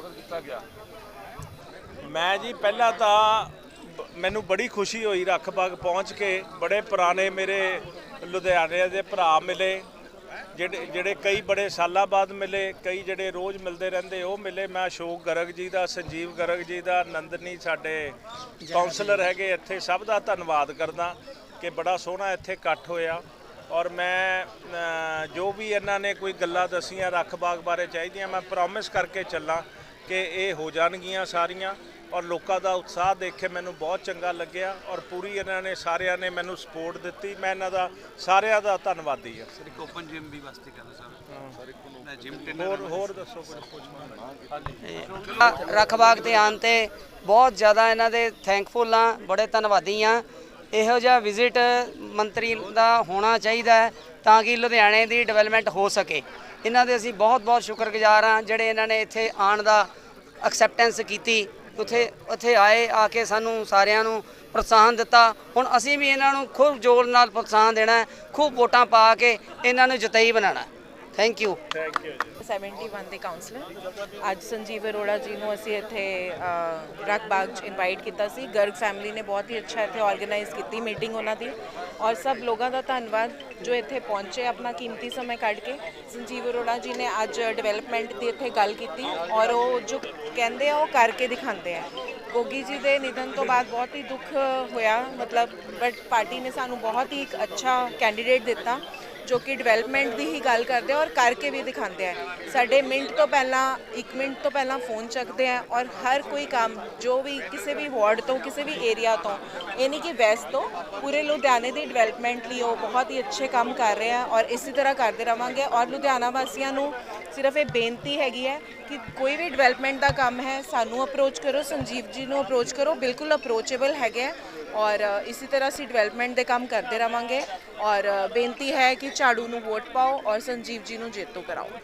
ਸਵਾਗਤ ਕੀਤਾ ਗਿਆ। ਮੈਂ ਜੀ ਪਹਿਲਾਂ ਤਾਂ ਮੈਨੂੰ ਬੜੀ ਖੁਸ਼ੀ ਹੋਈ ਰੱਖ ਬਾਗ ਪਹੁੰਚ ਕੇ ਬੜੇ ਪੁਰਾਣੇ ਮੇਰੇ ਲੁਧਿਆਣੇ ਦੇ ਭਰਾ ਮਿਲੇ, ਜਿਹੜੇ ਜਿਹੜੇ ਕਈ ਬੜੇ ਸਾਲਾਂ ਬਾਅਦ ਮਿਲੇ, ਕਈ ਜਿਹੜੇ ਰੋਜ਼ ਮਿਲਦੇ ਰਹਿੰਦੇ ਉਹ ਮਿਲੇ। ਮੈਂ ਅਸ਼ੋਕ ਗਰਗ ਜੀ ਦਾ, ਸੰਜੀਵ ਗਰਗ ਜੀ ਦਾ, ਨੰਦਨੀ ਸਾਡੇ ਕਾਉਂਸਲਰ ਹੈਗੇ ਇੱਥੇ, ਸਭ ਦਾ ਧੰਨਵਾਦ ਕਰਦਾ ਕਿ ਬੜਾ ਸੋਹਣਾ ਇੱਥੇ ਇਕੱਠ ਹੋਇਆ। ਔਰ ਮੈਂ ਜੋ ਵੀ ਇਹਨਾਂ ਨੇ ਕੋਈ ਗੱਲਾਂ ਦਸੀਆਂ ਰੱਖ ਬਾਗ ਬਾਰੇ ਚਾਹੀਦੀਆਂ, ਮੈਂ ਪ੍ਰੋਮਿਸ ਕਰਕੇ ਚੱਲਾਂ। ਕਿ ਇਹ ਹੋ ਜਾਣਗੀਆਂ ਸਾਰੀਆਂ ਔਰ ਲੋਕਾਂ ਦਾ ਉਤਸ਼ਾਹ ਦੇਖ ਕੇ ਮੈਨੂੰ ਬਹੁਤ ਚੰਗਾ ਲੱਗਿਆ ਔਰ ਪੂਰੀ ਇਹਨਾਂ ਨੇ ਸਾਰਿਆਂ ਨੇ ਮੈਨੂੰ ਸਪੋਰਟ ਦਿੱਤੀ। ਮੈਂ ਇਹਨਾਂ ਦਾ ਸਾਰਿਆਂ ਦਾ ਧੰਨਵਾਦੀ ਹਾਂ। ਸਰ ਇੱਕ ਓਪਨ ਜਿਮ ਵੀ ਵਾਸਤੇ ਕਰ ਸਰ। ਇੱਕ ਜਿਮ ਹੋਰ ਹੋਰ ਦੱਸੋ ਕੁਝ ਰਖਬਾਗ ਤੇ ਆਉਣ ਤੇ ਬਹੁਤ ਜ਼ਿਆਦਾ ਇਹਨਾਂ ਦੇ ਥੈਂਕਫੁਲ ਆ ਬੜੇ ਧੰਨਵਾਦੀ ਆ ਇਹੋ ਜਿਹਾ ਵਿਜ਼ਿਟ ਮੰਤਰੀ ਦਾ ਹੋਣਾ ਚਾਹੀਦਾ ਤਾਂ ਕਿ ਲੁਧਿਆਣੇ ਦੀ ਡਿਵੈਲਪਮੈਂਟ ਹੋ ਸਕੇ। ਇਹਨਾਂ ਦੇ ਅਸੀਂ ਬਹੁਤ ਬਹੁਤ ਸ਼ੁਕਰਗੁਜ਼ਾਰ ਆ ਜਿਹੜੇ ਇਹਨਾਂ ਨੇ ਇੱਥੇ ਆਉਣ ਦਾ ਐਕਸੈਪਟੈਂਸ ਕੀਤੀ। ਉੱਥੇ ਉੱਥੇ ਆਏ ਆ ਕੇ ਸਾਨੂੰ ਸਾਰਿਆਂ ਨੂੰ ਪ੍ਰੋਤਸਾਹਨ ਦਿੱਤਾ। ਹੁਣ ਅਸੀਂ ਵੀ ਇਹਨਾਂ ਨੂੰ ਖੂਬ ਜ਼ੋਰ ਨਾਲ ਪ੍ਰੋਤਸਾਹਨ ਦੇਣਾ ਹੈ, ਖੂਬ ਵੋਟਾਂ ਪਾ ਕੇ ਇਹਨਾਂ ਨੂੰ ਜਿਤਾਈ ਬਣਾਉਣਾ ਥੈਂਕ ਯੂ ਥੈਂਕ ਯੂ ਜੀ। 71 ਦੇ ਕਾਉਂਸਲਰ ਅੱਜ ਸੰਜੀਵ ਅਰੋੜਾ ਜੀ ਨੂੰ ਅਸੀਂ ਇੱਥੇ ਰੱਖ ਬਾਗ ਚ ਇਨਵਾਈਟ ਕੀਤਾ ਸੀ। ਗਰਗ ਫੈਮਿਲੀ ਨੇ ਬਹੁਤ ਹੀ ਅੱਛਾ ਇੱਥੇ ਆਰਗੇਨਾਈਜ਼ ਕੀਤੀ ਮੀਟਿੰਗ ਉਹਨਾਂ ਦੀ। ਔਰ ਸਭ ਲੋਕਾਂ ਦਾ ਧੰਨਵਾਦ ਜੋ ਇੱਥੇ ਪਹੁੰਚੇ ਆਪਣਾ ਕੀਮਤੀ ਸਮਾਂ ਕੱਢ ਕੇ। ਸੰਜੀਵ ਅਰੋੜਾ ਜੀ ਨੇ ਅੱਜ ਡਿਵੈਲਪਮੈਂਟ ਦੀ ਇੱਥੇ ਗੱਲ ਕੀਤੀ। ਔਰ ਉਹ ਜੋ ਕਹਿੰਦੇ ਆ, ਉਹ ਕਰਕੇ ਦਿਖਾਉਂਦੇ ਆ। ਗੋਗੀ ਜੀ ਦੇ ਨਿਧਨ ਤੋਂ ਬਾਅਦ ਬਹੁਤ ਹੀ ਦੁੱਖ ਹੋਇਆ, ਮਤਲਬ ਬਟ ਪਾਰਟੀ ਨੇ ਸਾਨੂੰ ਬਹੁਤ ਹੀ ਇੱਕ ਅੱਛਾ ਕੈਂਡੀਡੇਟ ਦਿੱਤਾ, ਜੋ ਕਿ ਡਿਵੈਲਪਮੈਂਟ ਦੀ ਹੀ ਗੱਲ ਕਰਦੇ ਆ ਔਰ ਕਰਕੇ ਵੀ ਦਿਖਾਉਂਦੇ ਆ। ਸਾਡੇ ਮਿੰਟ ਤੋਂ ਪਹਿਲਾਂ 1 ਮਿੰਟ ਤੋਂ ਪਹਿਲਾਂ ਫੋਨ ਚੱਕਦੇ ਆ ਔਰ ਹਰ ਕੋਈ ਕੰਮ, ਜੋ ਵੀ ਕਿਸੇ ਵੀ ਵਾਰਡ ਤੋਂ, ਕਿਸੇ ਵੀ ਏਰੀਆ ਤੋਂ ਇਹ ਨਹੀਂ ਕਿ ਵੈਸਟ ਤੋਂ, ਪੂਰੇ ਲੁਧਿਆਣੇ ਦੀ ਡਿਵੈਲਪਮੈਂਟ ਲਈ ਉਹ ਬਹੁਤ ਹੀ ਅੱਛੇ ਕੰਮ ਕਰ ਰਹੇ ਆ ਔਰ ਇਸੇ ਤਰ੍ਹਾਂ ਕਰਦੇ ਰਵਾਂਗੇ ਔਰ ਲੁਧਿਆਣਾ ਵਾਸੀਆਂ ਨੂੰ ਸਿਰਫ ਇਹ ਬੇਨਤੀ ਹੈਗੀ ਹੈ ਕਿ ਕੋਈ ਵੀ ਡਿਵੈਲਪਮੈਂਟ ਦਾ ਕੰਮ ਹੈ ਸਾਨੂੰ ਅਪਰੋਚ ਕਰੋ ਸੰਜੀਵ ਜੀ ਨੂੰ ਅਪਰੋਚ ਕਰੋ ਬਿਲਕੁਲ ਅਪਰੋਚੇਬਲ ਹੈਗੇ ਆ ਔਰ ਅ, ਇਸੇ ਤਰ੍ਹਾਂ ਅਸੀਂ ਡਿਵੈਲਪਮੈਂਟ ਦੇ ਕੰਮ ਕਰਦੇ ਰਵਾਂਗੇ ਔਰ ਬੇਨਤੀ ਹੈ ਕਿ ਝਾੜੂ ਨੂੰ ਵੋਟ ਪਾਓ ਔਰ ਸੰਜੀਵ ਜੀ ਨੂੰ ਜੇਤੂ ਕਰਾਓ।